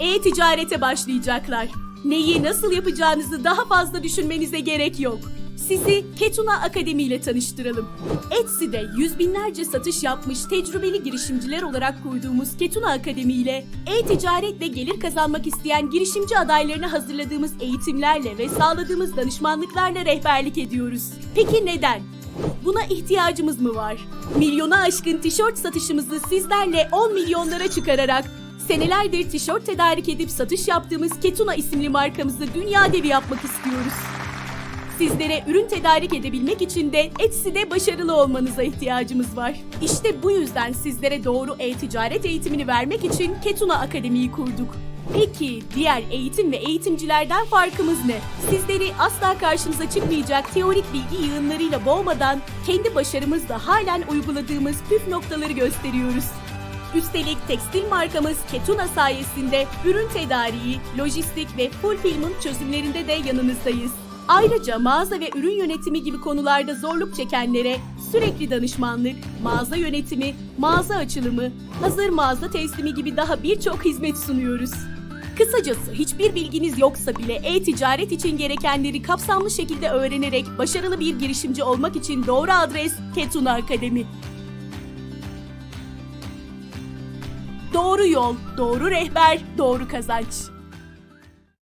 e-ticarete başlayacaklar. Neyi nasıl yapacağınızı daha fazla düşünmenize gerek yok. Sizi Ketuna Akademi ile tanıştıralım. Etsy'de yüz binlerce satış yapmış tecrübeli girişimciler olarak kurduğumuz Ketuna Akademi ile e-ticaretle gelir kazanmak isteyen girişimci adaylarına hazırladığımız eğitimlerle ve sağladığımız danışmanlıklarla rehberlik ediyoruz. Peki neden? Buna ihtiyacımız mı var? Milyona aşkın tişört satışımızı sizlerle 10 milyonlara çıkararak senelerdir tişört tedarik edip satış yaptığımız Ketuna isimli markamızı dünya devi yapmak istiyoruz. Sizlere ürün tedarik edebilmek için de Etsy'de başarılı olmanıza ihtiyacımız var. İşte bu yüzden sizlere doğru e-ticaret eğitimini vermek için Ketuna Akademi'yi kurduk. Peki diğer eğitim ve eğitimcilerden farkımız ne? Sizleri asla karşınıza çıkmayacak teorik bilgi yığınlarıyla boğmadan kendi başarımızla halen uyguladığımız püf noktaları gösteriyoruz. Üstelik tekstil markamız Ketuna sayesinde ürün tedariği, lojistik ve fulfillment çözümlerinde de yanınızdayız. Ayrıca mağaza ve ürün yönetimi gibi konularda zorluk çekenlere sürekli danışmanlık, mağaza yönetimi, mağaza açılımı, hazır mağaza teslimi gibi daha birçok hizmet sunuyoruz. Kısacası hiçbir bilginiz yoksa bile e-ticaret için gerekenleri kapsamlı şekilde öğrenerek başarılı bir girişimci olmak için doğru adres Ketuna Akademi. Doğru yol, doğru rehber, doğru kazanç.